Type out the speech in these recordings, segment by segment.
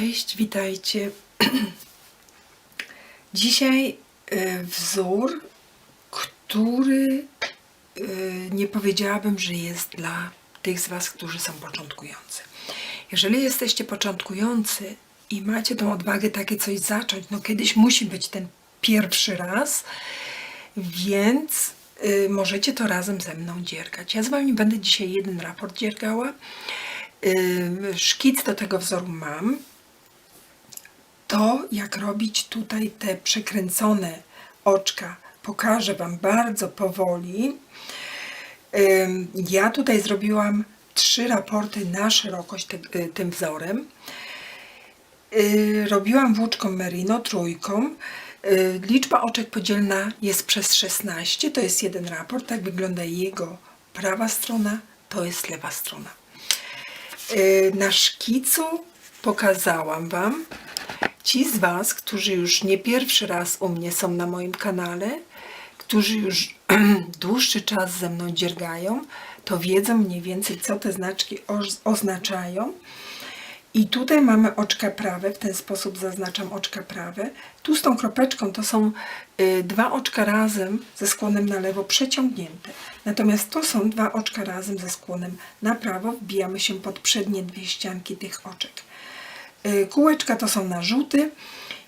Cześć, witajcie. Dzisiaj e, wzór, który e, nie powiedziałabym, że jest dla tych z Was, którzy są początkujący. Jeżeli jesteście początkujący i macie tą odwagę takie coś zacząć, no kiedyś musi być ten pierwszy raz, więc y, możecie to razem ze mną dziergać. Ja z Wami będę dzisiaj jeden raport dziergała. Szkic do tego wzoru mam. To, jak robić tutaj te przekręcone oczka, pokażę Wam bardzo powoli. Ja tutaj zrobiłam trzy raporty na szerokość y, tym wzorem. Y, robiłam włóczką merino trójką. Y, Liczba oczek podzielna jest przez 16. To jest jeden raport. Tak wygląda jego prawa strona, to jest lewa strona. Na szkicu pokazałam Wam. Ci z Was, którzy już nie pierwszy raz u mnie są na moim kanale, którzy już dłuższy czas ze mną dziergają, to wiedzą mniej więcej, co te znaczki oz- oznaczają. I tutaj mamy oczka prawe, w ten sposób zaznaczam oczka prawe. Tu z tą kropeczką to są y, dwa oczka razem ze skłonem na lewo przeciągnięte. Natomiast to są dwa oczka razem ze skłonem na prawo. Wbijamy się pod przednie dwie ścianki tych oczek. Y, Kółeczka to są narzuty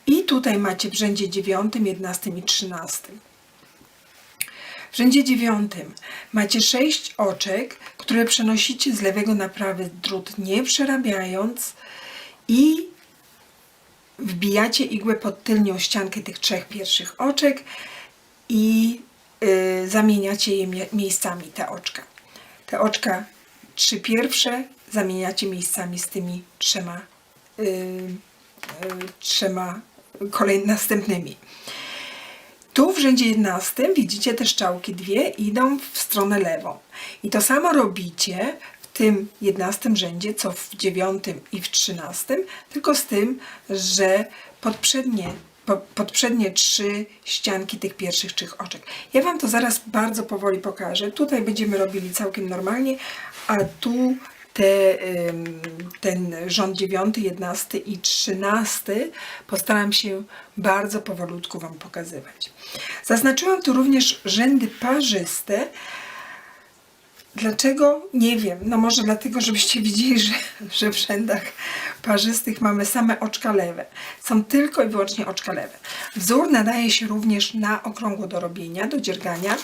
i tutaj macie w rzędzie 9, 11 i 13. W rzędzie dziewiątym macie sześć oczek, które przenosicie z lewego na prawy drut, nie przerabiając i wbijacie igłę pod tylnią ściankę tych trzech pierwszych oczek i y, zamieniacie je mie- miejscami, te oczka. Te oczka trzy pierwsze zamieniacie miejscami z tymi trzema, trzema kolej następnymi. Tu w rzędzie 11 widzicie te strzałki dwie idą w stronę lewą. I to samo robicie w tym 11 rzędzie, co w 9 i w 13, tylko z tym, że podprzednie, po- podprzednie trzy ścianki tych pierwszych trzech oczek. Ja Wam to zaraz bardzo powoli pokażę. Tutaj będziemy robili całkiem normalnie, a tu te, ten rząd 9, 11 i 13 postaram się bardzo powolutku Wam pokazywać. Zaznaczyłam tu również rzędy parzyste. Dlaczego? Nie wiem. No może dlatego, żebyście widzieli, że, że w rzędach parzystych mamy same oczka lewe. Są tylko i wyłącznie oczka lewe. Wzór nadaje się również na okrągło do robienia, do dziergania.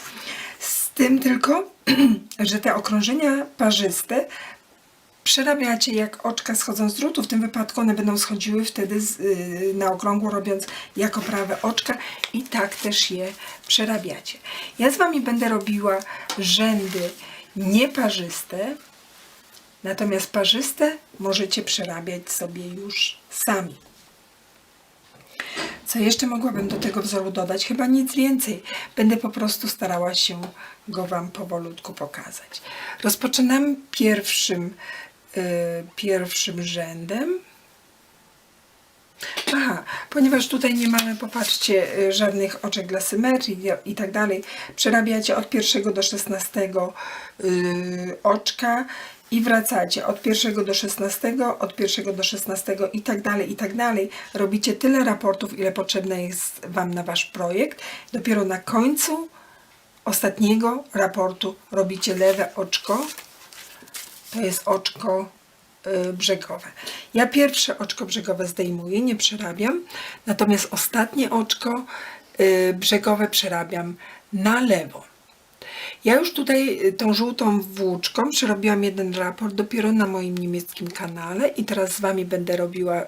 Z tym tylko, że te okrążenia parzyste przerabiacie jak oczka schodzą z drutu. W tym wypadku one będą schodziły wtedy z, yy, na okrągło, robiąc jako prawe oczka i tak też je przerabiacie. Ja z Wami będę robiła rzędy nieparzyste, natomiast parzyste możecie przerabiać sobie już sami. Co jeszcze mogłabym do tego wzoru dodać? Chyba nic więcej. Będę po prostu starała się go Wam powolutku pokazać. Rozpoczynam pierwszym, pierwszym rzędem. Aha, ponieważ tutaj nie mamy, popatrzcie, y, żadnych oczek dla symetrii i- i tak dalej, przerabiacie od pierwszego do szesnastego y, oczka i wracacie od pierwszego do szesnastego, od pierwszego do szesnastego i tak dalej, i tak dalej. Robicie tyle raportów, ile potrzebne jest Wam na Wasz projekt. Dopiero na końcu ostatniego raportu robicie lewe oczko, to jest oczko y, brzegowe. Ja pierwsze oczko brzegowe zdejmuję, nie przerabiam, natomiast ostatnie oczko y, brzegowe przerabiam na lewo. Ja już tutaj y, tą żółtą włóczką przerobiłam jeden raport dopiero na moim niemieckim kanale i teraz z Wami będę robiła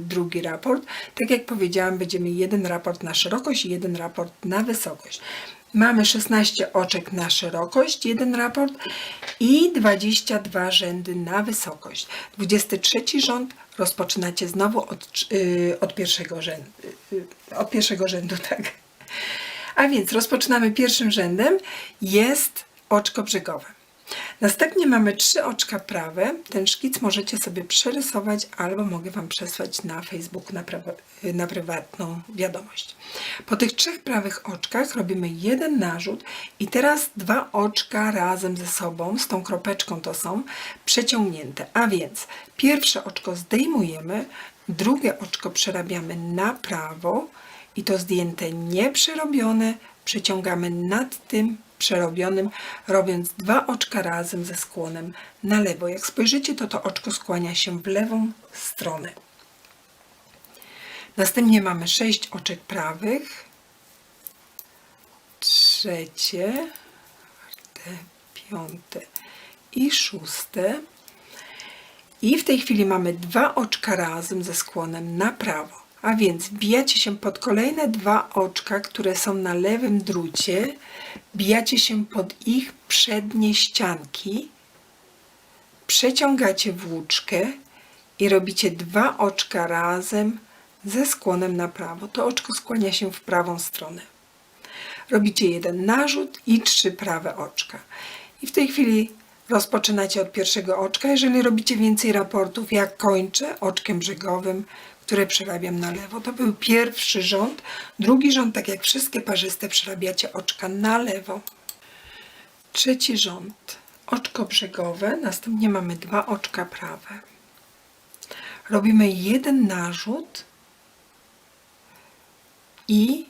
drugi raport. Tak jak powiedziałam, będziemy jeden raport na szerokość i jeden raport na wysokość. Mamy 16 oczek na szerokość, jeden raport i 22 rzędy na wysokość. 23 rząd rozpoczynacie znowu od, trz- y, od pierwszego rzędu. y, Od pierwszego rzędu, tak. A więc rozpoczynamy pierwszym rzędem. Jest oczko brzegowe. Następnie mamy trzy oczka prawe. Ten szkic możecie sobie przerysować albo mogę Wam przesłać na Facebook na, na prywatną wiadomość. Po tych trzech prawych oczkach robimy jeden narzut i teraz dwa oczka razem ze sobą, z tą kropeczką to są, przeciągnięte. A więc pierwsze oczko zdejmujemy, drugie oczko przerabiamy na prawo i to zdjęte nieprzerobione przeciągamy nad tym przerobionym, robiąc dwa oczka razem ze skłonem na lewo. Jak spojrzycie, to to oczko skłania się w lewą stronę. Następnie mamy sześć oczek prawych, trzecie, czwarte, piąte i szóste. I w tej chwili mamy dwa oczka razem ze skłonem na prawo. A więc wbijacie się pod kolejne dwa oczka, które są na lewym drucie, wbijacie się pod ich przednie ścianki, przeciągacie włóczkę i robicie dwa oczka razem ze skłonem na prawo. To oczko skłania się w prawą stronę. Robicie jeden narzut i trzy prawe oczka. I w tej chwili rozpoczynacie od pierwszego oczka. Jeżeli robicie więcej raportów, ja kończę oczkiem brzegowym, które przerabiam na lewo. To był pierwszy rząd. Drugi rząd, tak jak wszystkie parzyste, przerabiacie oczka na lewo. Trzeci rząd. Oczko brzegowe, następnie mamy dwa oczka prawe. Robimy jeden narzut i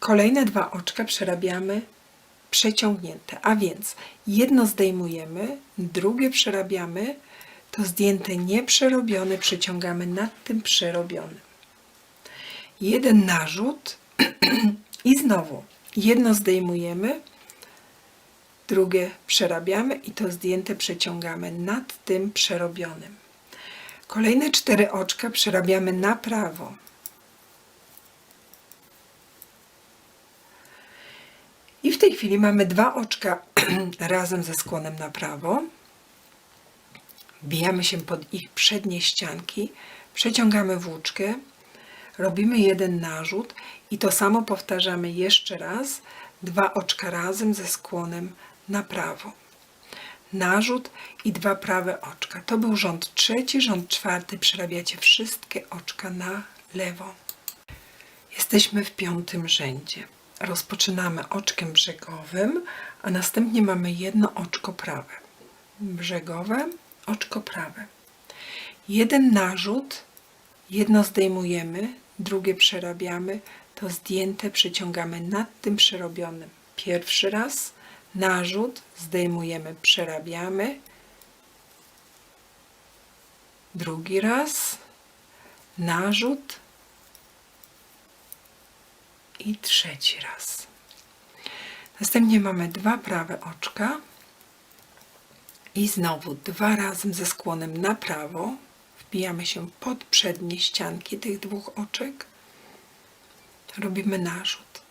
kolejne dwa oczka przerabiamy przeciągnięte. A więc jedno zdejmujemy, drugie przerabiamy, to zdjęte nieprzerobione przeciągamy nad tym przerobionym. Jeden narzut i znowu jedno zdejmujemy, drugie przerabiamy i to zdjęte przeciągamy nad tym przerobionym. Kolejne cztery oczka przerabiamy na prawo. I w tej chwili mamy dwa oczka razem ze skłonem na prawo. Wbijamy się pod ich przednie ścianki, przeciągamy włóczkę, robimy jeden narzut i to samo powtarzamy jeszcze raz, dwa oczka razem ze skłonem na prawo. Narzut i dwa prawe oczka. To był rząd trzeci, rząd czwarty. Przerabiacie wszystkie oczka na lewo. Jesteśmy w piątym rzędzie. Rozpoczynamy oczkiem brzegowym, a następnie mamy jedno oczko prawe. Brzegowe, oczko prawe. Jeden narzut, jedno zdejmujemy, drugie przerabiamy, to zdjęte przyciągamy nad tym przerobionym. Pierwszy raz narzut, zdejmujemy, przerabiamy. Drugi raz narzut i trzeci raz. Następnie mamy dwa prawe oczka i znowu dwa razem ze skłonem na prawo wbijamy się pod przednie ścianki tych dwóch oczek. Robimy narzut.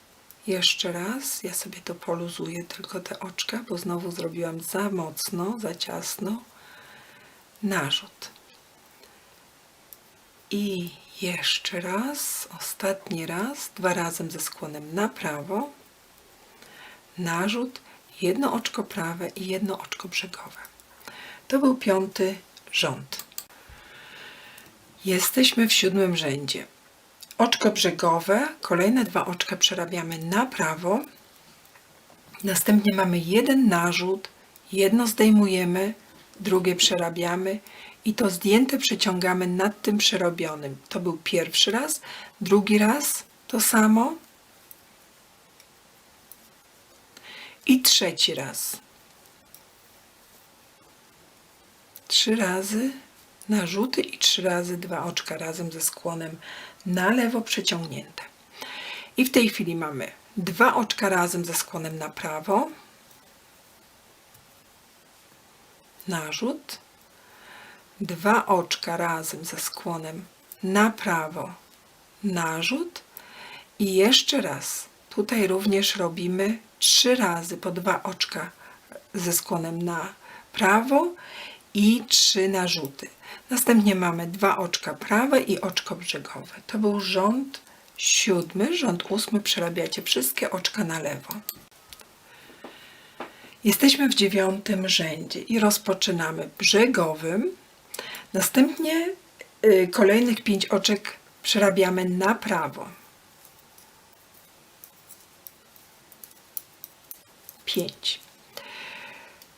Jeszcze raz, ja sobie to poluzuję, tylko te oczka, bo znowu zrobiłam za mocno, za ciasno. Narzut. I jeszcze raz, ostatni raz, dwa razem ze skłonem na prawo. Narzut, jedno oczko prawe i jedno oczko brzegowe. To był piąty rząd. Jesteśmy w siódmym rzędzie. Oczko brzegowe, kolejne dwa oczka przerabiamy na prawo. Następnie mamy jeden narzut, jedno zdejmujemy, drugie przerabiamy i to zdjęte przeciągamy nad tym przerobionym. To był pierwszy raz, drugi raz to samo i trzeci raz. Trzy razy narzuty i trzy razy dwa oczka razem ze skłonem na lewo przeciągnięte. I w tej chwili mamy dwa oczka razem ze skłonem na prawo, narzut, dwa oczka razem ze skłonem na prawo, narzut i jeszcze raz. Tutaj również robimy trzy razy po dwa oczka ze skłonem na prawo i trzy narzuty. Następnie mamy dwa oczka prawe i oczko brzegowe. To był rząd siódmy, rząd ósmy przerabiacie wszystkie oczka na lewo. Jesteśmy w dziewiątym rzędzie i rozpoczynamy brzegowym. Następnie y, kolejnych pięć oczek przerabiamy na prawo. Pięć.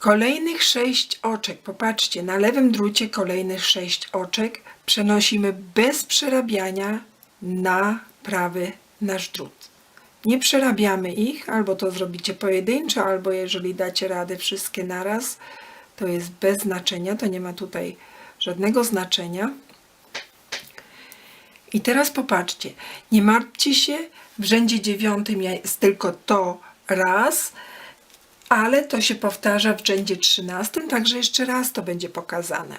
Kolejnych sześć oczek, popatrzcie, na lewym drucie kolejnych sześć oczek przenosimy bez przerabiania na prawy nasz drut. Nie przerabiamy ich, albo to zrobicie pojedynczo, albo jeżeli dacie radę wszystkie naraz, to jest bez znaczenia, to nie ma tutaj żadnego znaczenia. I teraz popatrzcie, nie martwcie się, w rzędzie dziewiątym jest tylko to raz, ale to się powtarza w rzędzie trzynastym, także jeszcze raz to będzie pokazane.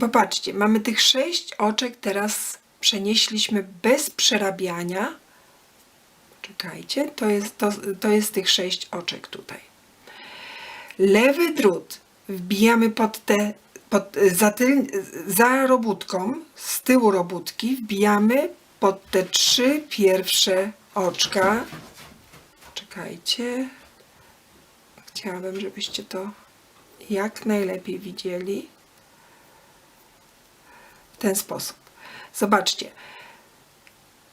Popatrzcie, mamy tych sześć oczek, teraz przenieśliśmy bez przerabiania. Czekajcie, to jest, to, to jest tych sześć oczek tutaj. Lewy drut wbijamy pod te, pod, za, tyl, za robótką, z tyłu robótki wbijamy pod te trzy pierwsze oczka. Czekajcie. Chciałabym, żebyście to jak najlepiej widzieli. W ten sposób. Zobaczcie.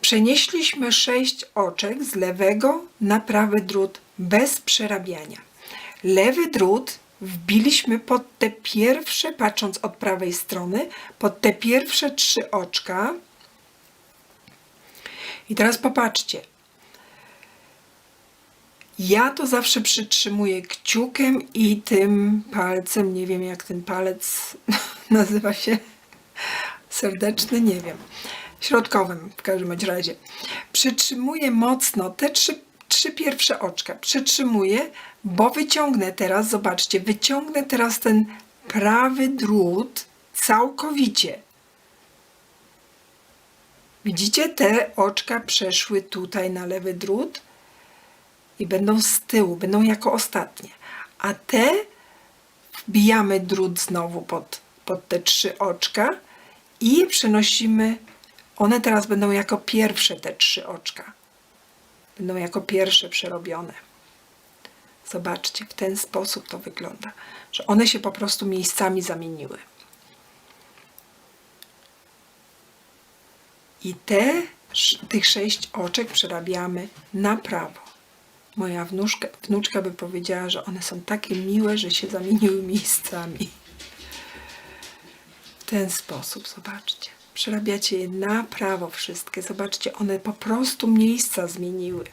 Przenieśliśmy sześć oczek z lewego na prawy drut bez przerabiania. Lewy drut wbiliśmy pod te pierwsze, patrząc od prawej strony, pod te pierwsze trzy oczka. I teraz popatrzcie. Ja to zawsze przytrzymuję kciukiem i tym palcem, nie wiem jak ten palec nazywa się, serdeczny, nie wiem, środkowym w każdym razie. Przytrzymuję mocno te trzy, trzy pierwsze oczka, przytrzymuję, bo wyciągnę teraz, zobaczcie, wyciągnę teraz ten prawy drut całkowicie. Widzicie, te oczka przeszły tutaj na lewy drut i będą z tyłu, będą jako ostatnie. A te wbijamy drut znowu pod, pod te trzy oczka i przenosimy, one teraz będą jako pierwsze te trzy oczka. Będą jako pierwsze przerobione. Zobaczcie, w ten sposób to wygląda, że one się po prostu miejscami zamieniły. I te, tych sześć oczek przerabiamy na prawo. Moja wnuczka, wnuczka by powiedziała, że one są takie miłe, że się zamieniły miejscami. W ten sposób, zobaczcie. Przerabiacie je na prawo wszystkie. Zobaczcie, one po prostu miejsca zmieniły.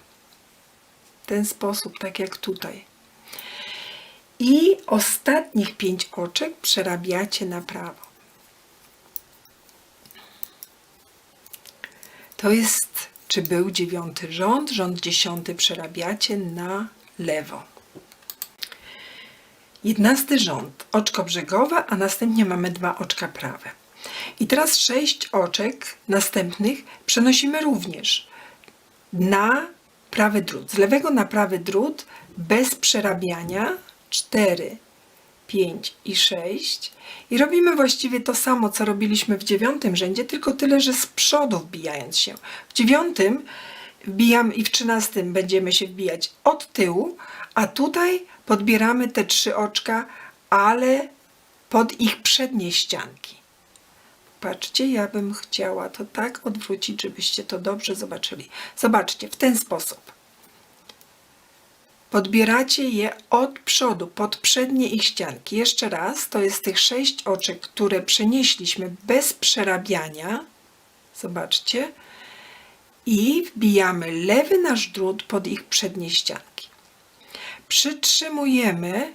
W ten sposób, tak jak tutaj. I ostatnich pięć oczek przerabiacie na prawo. To jest, czy był dziewiąty rząd, rząd dziesiąty przerabiacie na lewo. Jedenasty rząd, oczko brzegowe, a następnie mamy dwa oczka prawe. I teraz sześć oczek następnych przenosimy również na prawy drut. Z lewego na prawy drut bez przerabiania 4, 5 i 6. I robimy właściwie to samo, co robiliśmy w dziewiątym rzędzie, tylko tyle, że z przodu wbijając się. W dziewiątym wbijamy i w trzynastym będziemy się wbijać od tyłu, a tutaj podbieramy te trzy oczka, ale pod ich przednie ścianki. Patrzcie, ja bym chciała to tak odwrócić, żebyście to dobrze zobaczyli. Zobaczcie, w ten sposób. Podbieracie je od przodu, pod przednie ich ścianki. Jeszcze raz, to jest tych sześć oczek, które przenieśliśmy bez przerabiania. Zobaczcie. I wbijamy lewy nasz drut pod ich przednie ścianki. Przytrzymujemy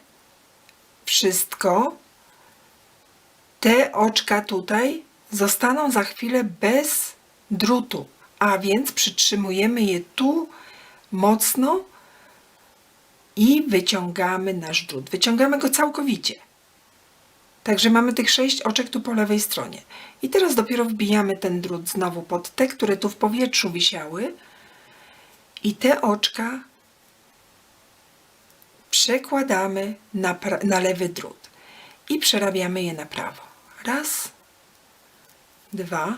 wszystko. Te oczka tutaj zostaną za chwilę bez drutu, a więc przytrzymujemy je tu mocno i wyciągamy nasz drut. Wyciągamy go całkowicie. Także mamy tych sześć oczek tu po lewej stronie. I teraz dopiero wbijamy ten drut znowu pod te, które tu w powietrzu wisiały i te oczka przekładamy na, na lewy drut i przerabiamy je na prawo. Raz, dwa,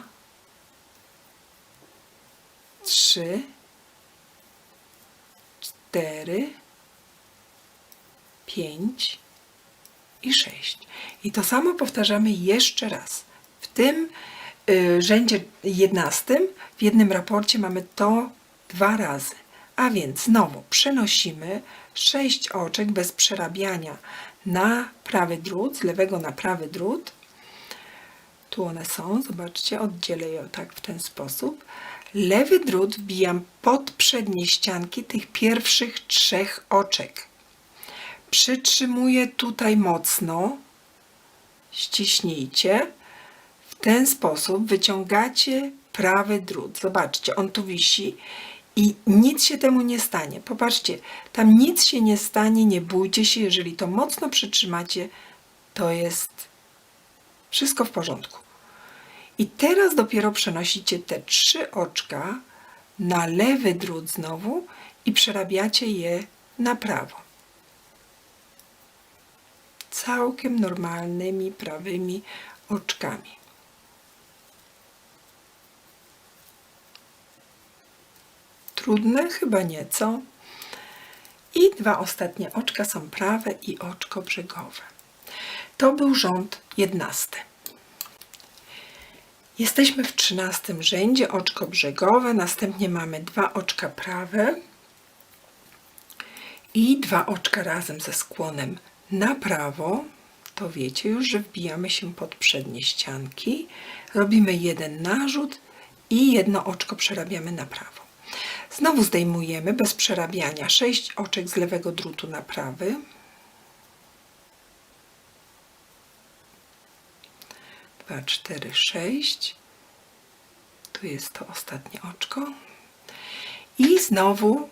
trzy, cztery, 5 i 6. I to samo powtarzamy jeszcze raz. W tym y, rzędzie 11 w jednym raporcie mamy to dwa razy. A więc znowu przenosimy 6 oczek bez przerabiania na prawy drut, z lewego na prawy drut. Tu one są, zobaczcie, oddzielę je tak w ten sposób. Lewy drut wbijam pod przednie ścianki tych pierwszych trzech oczek. Przytrzymuję tutaj mocno, ściśnijcie. W ten sposób wyciągacie prawy drut. Zobaczcie, on tu wisi i nic się temu nie stanie. Popatrzcie, tam nic się nie stanie, nie bójcie się, jeżeli to mocno przytrzymacie, to jest wszystko w porządku. I teraz dopiero przenosicie te trzy oczka na lewy drut znowu i przerabiacie je na prawo. Całkiem normalnymi prawymi oczkami. Trudne? Chyba nieco. I dwa ostatnie oczka są prawe i oczko brzegowe. To był rząd jedenasty. Jesteśmy w trzynastym rzędzie, oczko brzegowe, następnie mamy dwa oczka prawe i dwa oczka razem ze skłonem na prawo. To wiecie już, że wbijamy się pod przednie ścianki, robimy jeden narzut i jedno oczko przerabiamy na prawo. Znowu zdejmujemy bez przerabiania sześć oczek z lewego drutu na prawy. Dwa, cztery, sześć. Tu jest to ostatnie oczko. I znowu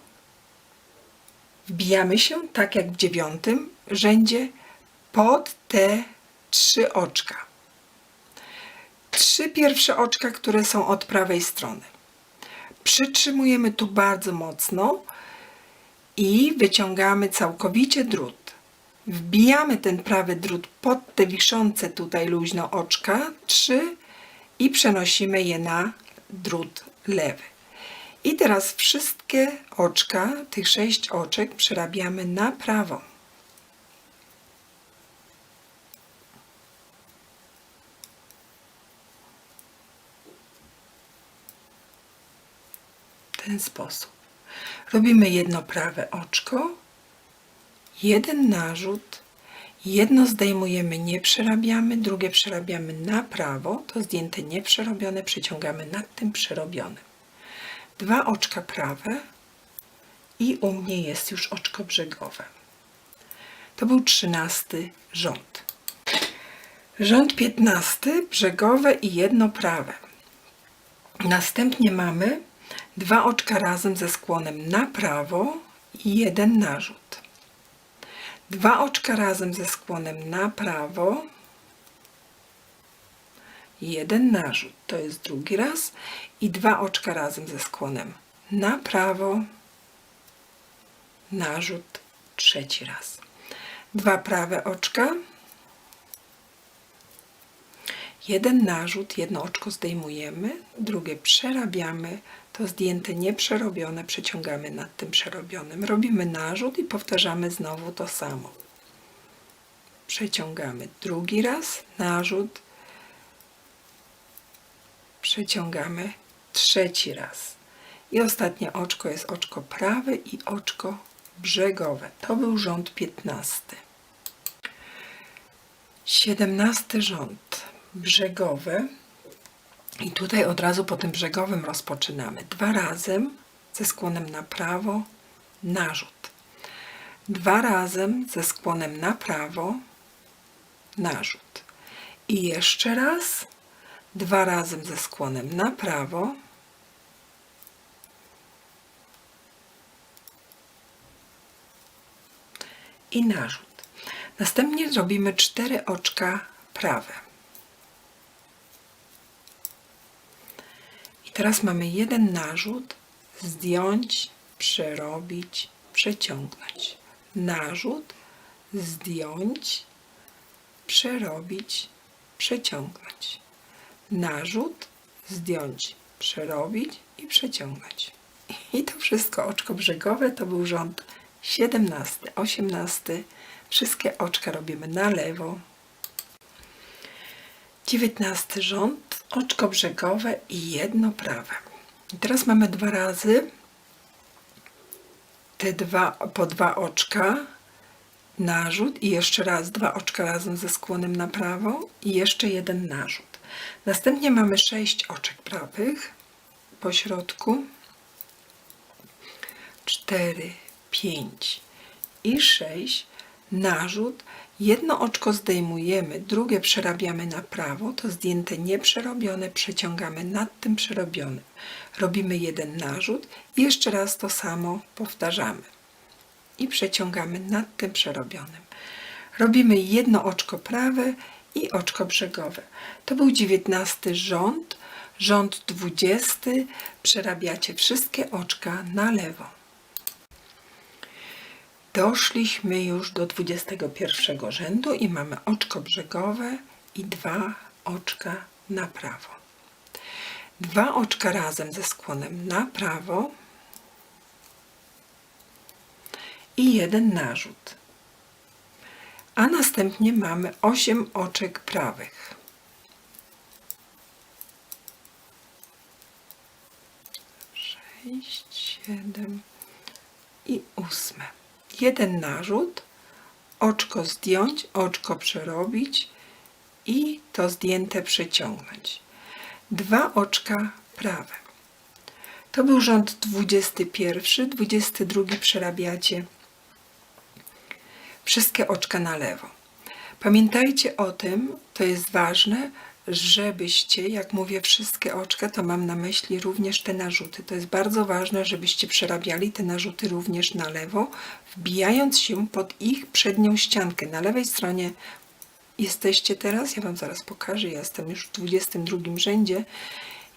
wbijamy się, tak jak w dziewiątym rzędzie, pod te trzy oczka. Trzy pierwsze oczka, które są od prawej strony. Przytrzymujemy tu bardzo mocno i wyciągamy całkowicie drut. Wbijamy ten prawy drut pod te wiszące tutaj luźno oczka, trzy i przenosimy je na drut lewy. I teraz wszystkie oczka, tych sześć oczek przerabiamy na prawo. W ten sposób. Robimy jedno prawe oczko, jeden narzut, jedno zdejmujemy, nie przerabiamy, drugie przerabiamy na prawo, to zdjęte nieprzerobione przyciągamy nad tym przerobionym. Dwa oczka prawe i u mnie jest już oczko brzegowe. To był trzynasty rząd. Rząd piętnasty, brzegowe i jedno prawe. Następnie mamy dwa oczka razem ze skłonem na prawo i jeden narzut. Dwa oczka razem ze skłonem na prawo, jeden narzut, to jest drugi raz, i dwa oczka razem ze skłonem na prawo, narzut, trzeci raz. Dwa prawe oczka, jeden narzut, jedno oczko zdejmujemy, drugie przerabiamy, to zdjęte nieprzerobione przeciągamy nad tym przerobionym. Robimy narzut i powtarzamy znowu to samo. Przeciągamy drugi raz, narzut, przeciągamy trzeci raz. I ostatnie oczko jest oczko prawe i oczko brzegowe. To był rząd 15. 17 rząd brzegowy. I tutaj od razu po tym brzegowym rozpoczynamy. Dwa razem ze skłonem na prawo, narzut. Dwa razem ze skłonem na prawo, narzut. I jeszcze raz, dwa razem ze skłonem na prawo, i narzut. Następnie zrobimy cztery oczka prawe. I teraz mamy jeden narzut, zdjąć, przerobić, przeciągnąć. Narzut, zdjąć, przerobić, przeciągnąć. Narzut, zdjąć, przerobić i przeciągnąć. I to wszystko oczko brzegowe to był rząd 17, 18, Wszystkie oczka robimy na lewo. 19 rząd, oczko brzegowe i jedno prawe. I teraz mamy dwa razy te dwa, po dwa oczka, narzut i jeszcze raz dwa oczka razem ze skłonem na prawo i jeszcze jeden narzut. Następnie mamy sześć oczek prawych po środku, cztery, pięć i sześć, narzut, jedno oczko zdejmujemy, drugie przerabiamy na prawo, to zdjęte nieprzerobione przeciągamy nad tym przerobionym. Robimy jeden narzut i jeszcze raz to samo powtarzamy i przeciągamy nad tym przerobionym. Robimy jedno oczko prawe i oczko brzegowe. To był dziewiętnasty rząd. Rząd dwudziesty. Przerabiacie wszystkie oczka na lewo. Doszliśmy już do 21 rzędu i mamy oczko brzegowe i dwa oczka na prawo. Dwa oczka razem ze skłonem na prawo i jeden narzut. A następnie mamy 8 oczek prawych. Sześć, siedem i ósme. Jeden narzut, oczko zdjąć, oczko przerobić i to zdjęte przeciągnąć. Dwa oczka prawe. To był rząd 21, 22 przerabiacie wszystkie oczka na lewo. Pamiętajcie o tym, to jest ważne, żebyście, jak mówię wszystkie oczka, to mam na myśli również te narzuty. To jest bardzo ważne, żebyście przerabiali te narzuty również na lewo, wbijając się pod ich przednią ściankę. Na lewej stronie jesteście teraz, ja Wam zaraz pokażę, ja jestem już w 22 rzędzie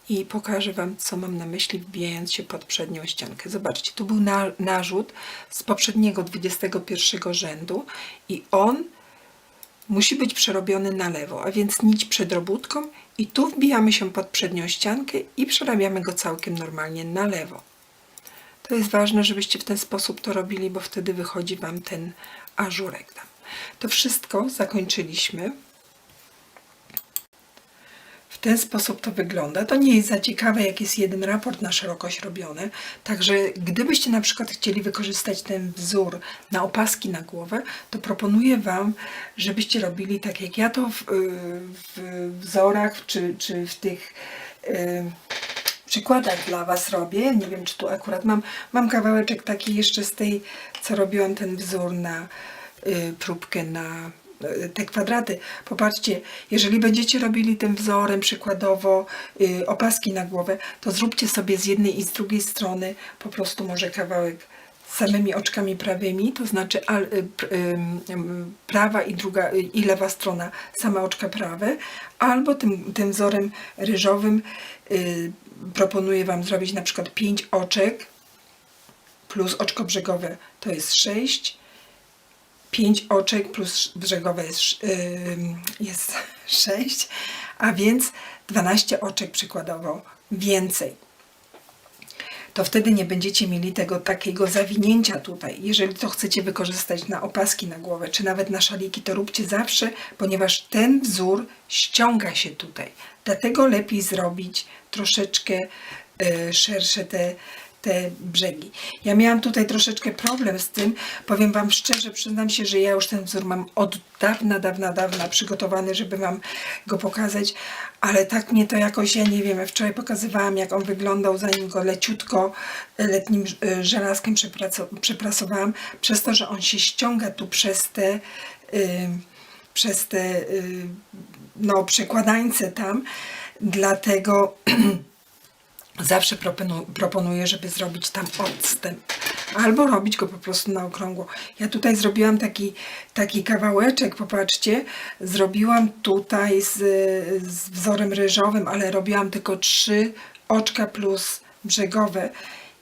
i pokażę Wam, co mam na myśli, wbijając się pod przednią ściankę. Zobaczcie, tu był na, narzut z poprzedniego 21 rzędu i on musi być przerobiony na lewo, a więc nić przed robótką i tu wbijamy się pod przednią ściankę i przerabiamy go całkiem normalnie na lewo. To jest ważne, żebyście w ten sposób to robili, bo wtedy wychodzi Wam ten ażurek. To wszystko zakończyliśmy. Ten sposób to wygląda. To nie jest za ciekawe, jak jest jeden raport na szerokość robiony. Także gdybyście na przykład chcieli wykorzystać ten wzór na opaski na głowę, to proponuję Wam, żebyście robili tak jak ja to w, w wzorach czy, czy w tych y, przykładach dla Was robię. Nie wiem, czy tu akurat mam, mam kawałeczek taki jeszcze z tej, co robiłam ten wzór na y, próbkę na y, te kwadraty. Popatrzcie, jeżeli będziecie robili tym wzorem przykładowo y, opaski na głowę, to zróbcie sobie z jednej i z drugiej strony po prostu może kawałek samymi oczkami prawymi, to znaczy y, ym, prawa i druga y, i lewa strona same oczka prawe, albo tym, tym wzorem ryżowym y, proponuję Wam zrobić na przykład 5 oczek plus oczko brzegowe to jest 6 5 oczek plus brzegowe jest, jest 6, a więc 12 oczek przykładowo więcej. To wtedy nie będziecie mieli tego takiego zawinięcia tutaj. Jeżeli to chcecie wykorzystać na opaski na głowę, czy nawet na szaliki, to róbcie zawsze, ponieważ ten wzór ściąga się tutaj. Dlatego lepiej zrobić troszeczkę e, szersze te, te brzegi. Ja miałam tutaj troszeczkę problem z tym. Powiem Wam szczerze, przyznam się, że ja już ten wzór mam od dawna, dawna, dawna przygotowany, żeby Wam go pokazać, ale tak mnie to jakoś, ja nie wiem, wczoraj pokazywałam, jak on wyglądał, zanim go leciutko e, letnim e, żelazkiem przeprasowałam, przez to, że on się ściąga tu przez te, y, przez te y, no, przekładańce tam, dlatego zawsze proponu- proponuję, żeby zrobić tam odstęp. Albo robić go po prostu na okrągło. Ja tutaj zrobiłam taki, taki kawałeczek, popatrzcie. Zrobiłam tutaj z, z wzorem ryżowym, ale robiłam tylko trzy oczka plus brzegowe.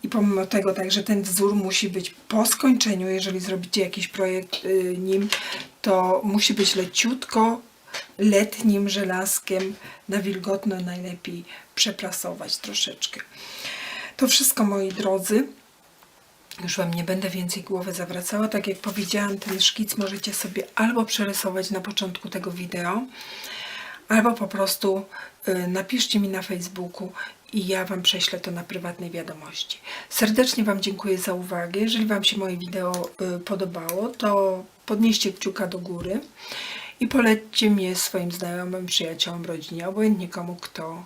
I pomimo tego, także ten wzór musi być po skończeniu, jeżeli zrobicie jakiś projekt y, nim, to musi być leciutko letnim żelazkiem na wilgotno najlepiej przeprasować troszeczkę. To wszystko moi drodzy. Już Wam nie będę więcej głowy zawracała. Tak jak powiedziałam, ten szkic możecie sobie albo przerysować na początku tego wideo, albo po prostu y, napiszcie mi na Facebooku i ja Wam prześlę to na prywatnej wiadomości. Serdecznie Wam dziękuję za uwagę. Jeżeli Wam się moje wideo y, podobało, to podnieście kciuka do góry i polećcie mnie swoim znajomym, przyjaciołom, rodzinie, obojętnie komu, kto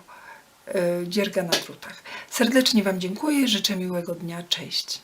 y, dzierga na drutach. Serdecznie Wam dziękuję, życzę miłego dnia, cześć.